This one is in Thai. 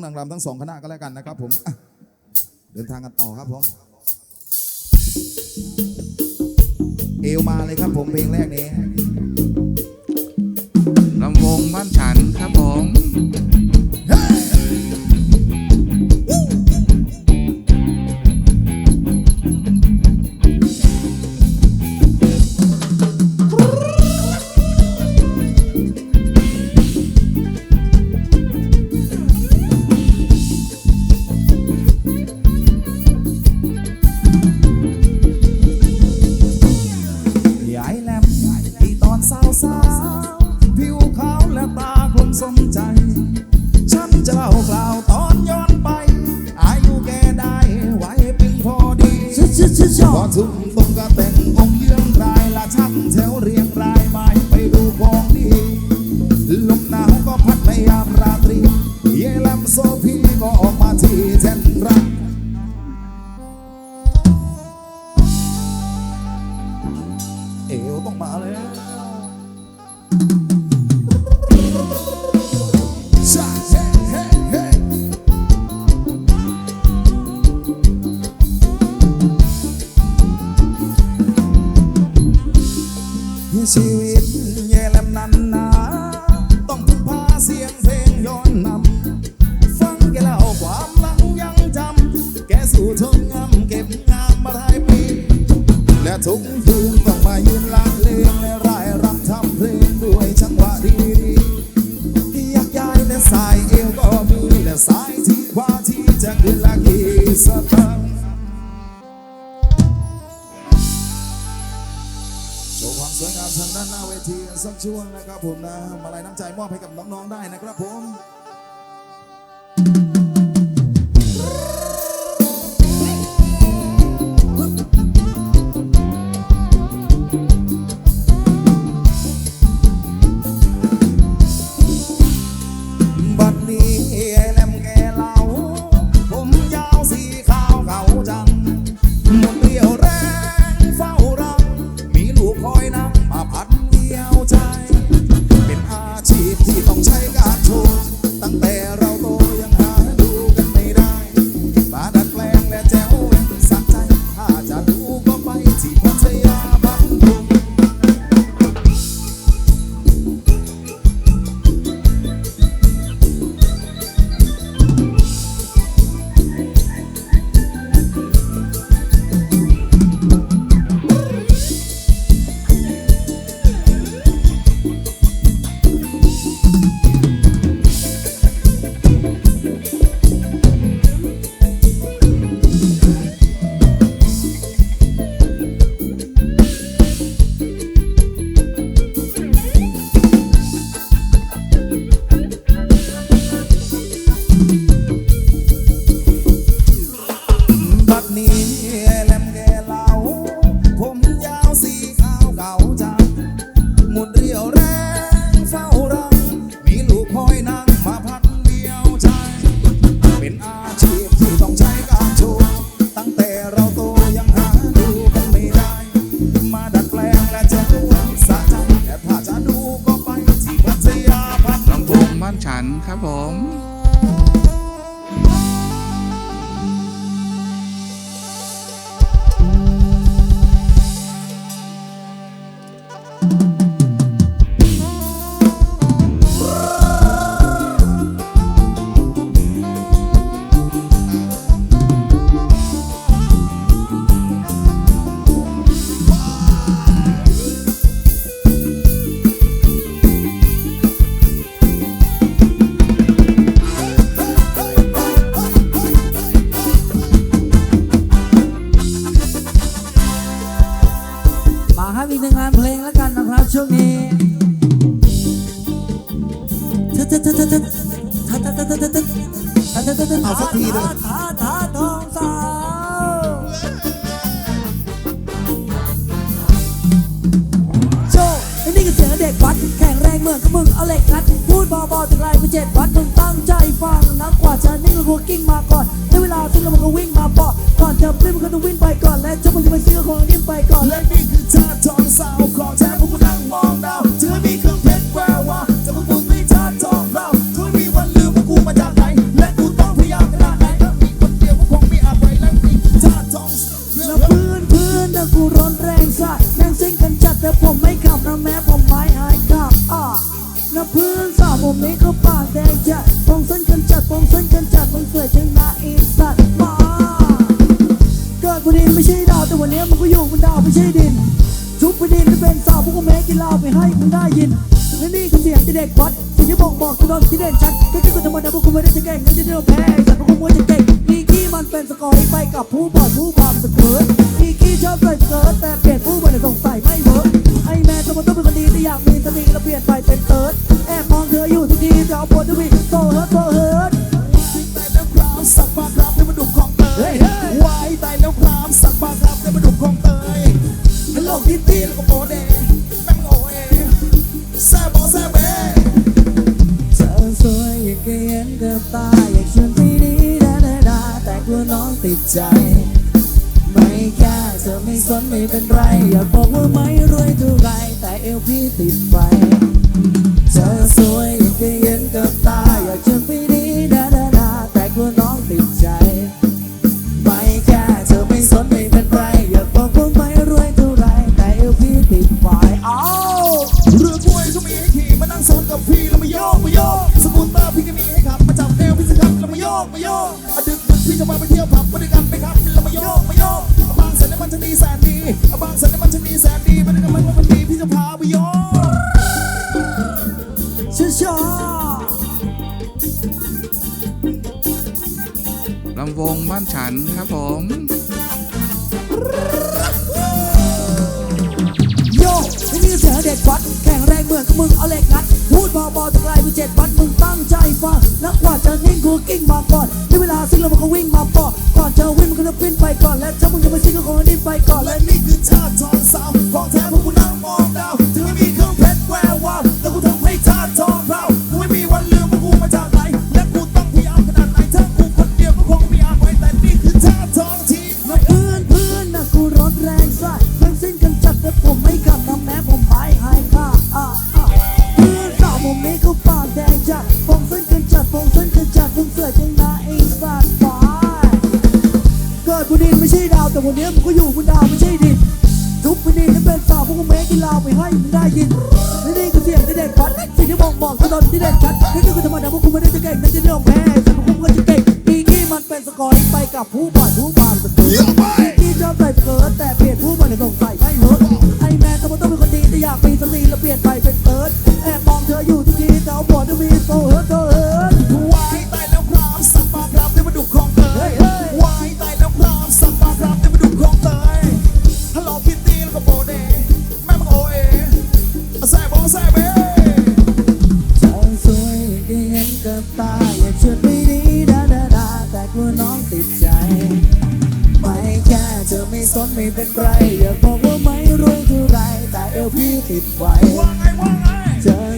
องนางรำทั้งสองคณะก็แล้วกันนะครับ ผมเดินทางกันต่อครับผมเอวมาเลยครับผมเพลงแรกนี้ลำวงบ้านฉันครับผม โชว์ความสวยงามทางด้านหน้าเวทีสักช่วงนะครับผมนะมาลายน้ำใจมอบให้กับน้องๆได้นะครับผม 开那。 เอาสักทีเลยทาทาทองสาวโชว์นี่ก็เสียงเด็กวัด แข่งแรงเหมือนกับมึงเอาเหล็กงัด พูดบอบอถึงไรไปเจ็ดวัดมึงตั้งใจฟังนักกว่าฉันนี่ก็กูกิ้งมาก่อนใด้เวลาซึ่งเรามันก็วิ่งมาปอก่อนเธอพลิ้มก็ต้องวิ่งไปก่อนและเจ้ามึงจะไปซื้อของนิ่มไปก่อนและนี่คือชาติทองสาวของแท้ผม นี้เขาปาแดงจัดปองเส้นกันจัดปองเส้นกันจัดมึงเกิดจังมาอีสัตว์มาเกิดบนดินไม่ใช่ดาวแต่วันนี้มึงก็อยู่บนดาวไม่ใช่ดินทุบไปดินจะเป็นสาวพวกกูแม้กินล้าไปให้มึงได้ยินและนี่คือเสียงที่เด็กวัดสิ่งที่บอกบอกคือโดนที่เด่นชัดก็คือคนธรรมดาพวกกูไม่ได้จะเก่งไม่ได้จะแพ้แต่พวกกูมัวจะเก่งอีกี้มันเป็นสกอร์ไปกับผู้บอดผู้บวามสเกิร์ตอีกี้ชอบใส่เกิร์ตแต่เปลี่ยนผู้บอดสงสัยไม่เวิร์กไอแมนสมมติต้องเป็นคนดีแต่อยากมีสติแล้วเปลี่ยนไปเป็นเอิร์ธ บมองเธออยู่ทุกทีจะเอาปวดทวีโตเฮิร์ตโตเฮิร์ตตายแล้วครับสักปากครับในมาดุกของเตยยเฮ้ยวายตายแล้วครับสักปากครับในมาดุกของเตยฮัลโหลคิตตี้แล้วก็โบเดแม่งโอเอแซ่บอแซ่บเอเธอสวยอยากเห็นกับตาอยากชวนไปดีดาดาดาแต่กลัวน้องติดใจไม่แค่เธอไม่สนไม่เป็นไร อยากบอกว่าไม่รวยเท่าไรแต่เอวพี่ติดไฟ อสวยอยากจะเห็นกับตาอยากชวนไปดีดาดาดาแต่กลัวน้องติดใจ ไม่แค่เธอไม่สนไม่เป็นไร อยากบอกว่าไม่รวยเท่าไรแต่เอพี่ติดไฟเอ้าเรือกล้วยก็มีให้ขี่มานั่งซ้อนกับพี่แล้วมาโยกมาโยกสกูตเตอร์พี่ก็มีให้ขับมาจับเอวพี่สิครับแล้วมาโยกมาโยกอดึกดึกพี่จะมาไปเที่ยวผับมาด้วยกันไหมครับแล้วมาโยกมาโยกอะบางแสนในมันจะดีแสนดีอะบางแสนในมันจะดีแสนดีไปด้วยกันมันว่ามันดีพี่จะพาไปโยก ชาลำวงบ้านฉันครับผมโยไอ้นี่เสียงเด็กวัดแข่งแรงเหมือนกับมึงเอาเหล็กงัดพูดเบาๆจากไกลไปเจ็ดวัดมึงตั้งใจฟังนักกว่าจะนิ่งกูกิ้งมาก่อนในเวลาซิ่งแล้วมันก็วิ่งมาปอก่อนจะวิ่งมันก็จะปิ้นไปก่อนและถ้ามึงจะไม่ซิ่งก็คงจะดิ้นไปก่อนและนี่คือชาติทองสามของแท้พวกกูนั่งมองดาว วันนี้มึงก็อยู่บนดาวไม่ใช่ดินทุบบนดินแล้เป็นสาวพวกกูเมกินลาวไปให้มึงได้ยินและนี่คือเสียงที่เด็ดพัดสิ่งที่บอกบอกถนนที่เด็ดชัดนี่คือธรรมดาพวกกูไม่ได้จะเก่งนั่นจะเรื่องแพ้แต่พวกกูก็จะเก่งอีนี่มันเป็นสกอยไปกับผู้บ่อยผู้บานสตืออีนี่ชอบใส่เกิร์ตแต่เปลี่ยนผู้บ่อยสงสัยไม่เวิร์กไอแมนต้องมต้องเป็นคนดีแต่อยากมีสติแล้วเปลี่ยนไปเป็นเติร์ดแอบมองเธออยู่ทุกทีแต่เอาบอดจะมีโตเฮิร์ตเฮิร์ สนไม่เป็นไร อยากบอกว่าไม่รวยเท่าไรแต่เอวพี่ติดไว้เจอ